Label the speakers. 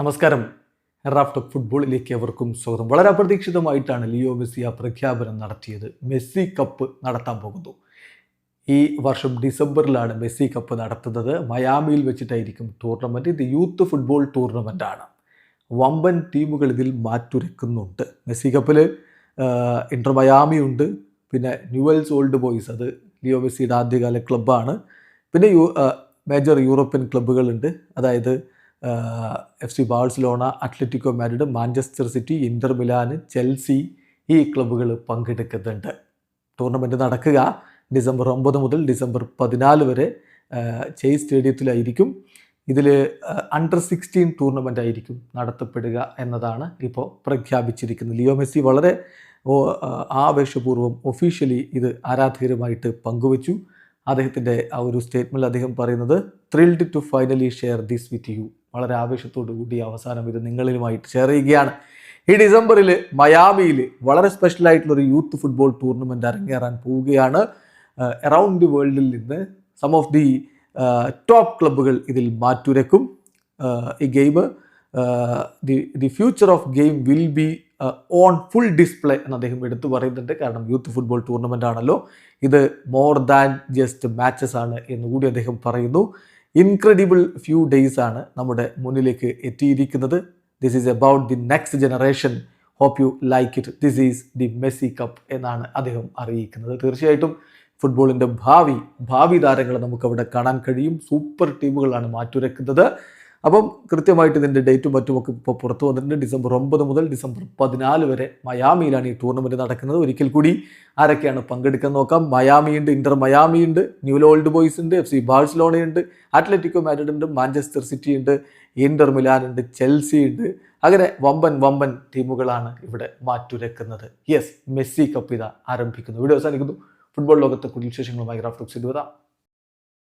Speaker 1: നമസ്കാരം. റാഫ്റ്റ് ഫുട്ബോളിലേക്ക് അവർക്കും സ്വാഗതം. വളരെ അപ്രതീക്ഷിതമായിട്ടാണ് ലിയോ മെസ്സി ആ പ്രഖ്യാപനം നടത്തിയത്. മെസ്സി കപ്പ് നടത്താൻ പോകുന്നു. ഈ വർഷം ഡിസംബറിലാണ് മെസ്സി കപ്പ് നടത്തുന്നത്. മയാമിയിൽ വെച്ചിട്ടായിരിക്കും ടൂർണമെന്റ് ഇത് യൂത്ത് ഫുട്ബോൾ ടൂർണമെന്റാണ് വമ്പൻ ടീമുകൾ ഇതിൽ മാറ്റുരക്കുന്നുണ്ട്. മെസ്സി കപ്പിൽ ഇന്റർ മയാമി ഉണ്ട്. പിന്നെ ന്യൂവൽസ് ഓൾഡ് ബോയ്സ് അത് ലിയോ മെസ്സിയുടെ ആദ്യകാല ക്ലബ്ബാണ്. പിന്നെ യു മേജർ യൂറോപ്യൻ ക്ലബ്ബുകളുണ്ട്. അതായത് F C Barcelona Atletico Madrid Manchester City Inter Milan Chelsea ഈ ക്ലബ്ബുകൾ പങ്കെടുക്കുന്നുണ്ട്. ടൂർണമെന്റ് നടക്കുക ഡിസംബർ ഒമ്പത് മുതൽ ഡിസംബർ പതിനാല് വരെ ചെയ് സ്റ്റേഡിയത്തിലായിരിക്കും. ഇതിൽ അണ്ടർ സിക്സ്റ്റീൻ ടൂർണമെന്റ് ആയിരിക്കും നടത്തപ്പെടുക എന്നതാണ് ഇപ്പോൾ പ്രഖ്യാപിച്ചിരിക്കുന്നത്. ലിയോ മെസ്സി വളരെ ആവേശപൂർവം ഒഫീഷ്യലി ഇത് ആരാധകരുമായിട്ട് പങ്കുവച്ചു. അദ്ദേഹത്തിന്റെ ആ ഒരു സ്റ്റേറ്റ്മെന്റിൽ അദ്ദേഹം പറയുന്നത് thrilled to finally share this with you വളരെ ആവേശത്തോടു കൂടി അവസാനം ഇത് നിങ്ങളിലുമായിട്ട് ഷെയർ ചെയ്യുകയാണ്. ഈ ഡിസംബറിൽ മയാമിയിൽ വളരെ സ്പെഷ്യൽ ആയിട്ടുള്ള ഒരു യൂത്ത് ഫുട്ബോൾ ടൂർണമെന്റ് അരങ്ങേറാൻ പോവുകയാണ്. അറൗണ്ട് ദി വേൾഡിൽ നിന്ന് സം ഓഫ് ദി ടോപ്പ് ക്ലബ്ബുകൾ ഇതിൽ മാറ്റുരക്കും. ഈ game the the future of game will be on full display എന്ന് അദ്ദേഹം എടുത്തു പറയുന്നുണ്ട്. കാരണം യൂത്ത് ഫുട്ബോൾ ടൂർണമെന്റ് ആണല്ലോ. ഇത് മോർ ദാൻ ജസ്റ്റ് മാച്ചസ് ആണ് എന്നുകൂടി അദ്ദേഹം പറയുന്നു. ഇൻക്രെഡിബിൾ ഫ്യൂ ഡേയ്സ് ആണ് നമ്മുടെ മുന്നിലേക്ക് എത്തിയിരിക്കുന്നത്. This is about the next generation hope you like it this is the Messi cup എന്നാണ് അദ്ദേഹം അറിയിക്കുന്നത്. തീർച്ചയായിട്ടും ഫുട്ബോളിന്റെ ഭാവി ഭാവി താരങ്ങളെ നമുക്കവിടെ കാണാൻ കഴിയും. സൂപ്പർ ടീമുകളാണ് മാറ്റുരക്കുന്നത്. അപ്പം കൃത്യമായിട്ട് ഇതിന്റെ ഡേറ്റും മറ്റുമൊക്കെ ഇപ്പോൾ പുറത്തു വന്നിട്ടുണ്ട്. ഡിസംബർ ഒമ്പത് മുതൽ ഡിസംബർ പതിനാല് വരെ മയാമിയിലാണ് ഈ ടൂർണമെന്റ് നടക്കുന്നത്. ഒരിക്കൽ കൂടി ആരൊക്കെയാണ് പങ്കെടുക്കാൻ നോക്കാം? മയാമിയുണ്ട് ഇന്റർ മയാമി ഉണ്ട് ന്യൂലോ ഓൾഡ് ബോയ്സ് ഉണ്ട് എഫ് സി ബാഴ്സലോണയുണ്ട് അത്ലറ്റിക്കോ മാഡ്രിഡ് ഉണ്ട് മാഞ്ചസ്റ്റർ സിറ്റി ഉണ്ട് ഇന്റർ മിലാൻ ഉണ്ട് ചെൽസി ഉണ്ട് അങ്ങനെ വമ്പൻ വമ്പൻ ടീമുകളാണ് ഇവിടെ മാറ്റുരക്കുന്നത്. യെസ് മെസ്സി കപ്പ് ഇതാ ആരംഭിക്കുന്നു. വീഡിയോ അവസാനിക്കുന്നു. ഫുട്ബോൾ ലോകത്തെ കൂടുതൽ വിശേഷങ്ങളുമായി ഗ്രാഫ്റ്റോക്സ് ഇത് വരാം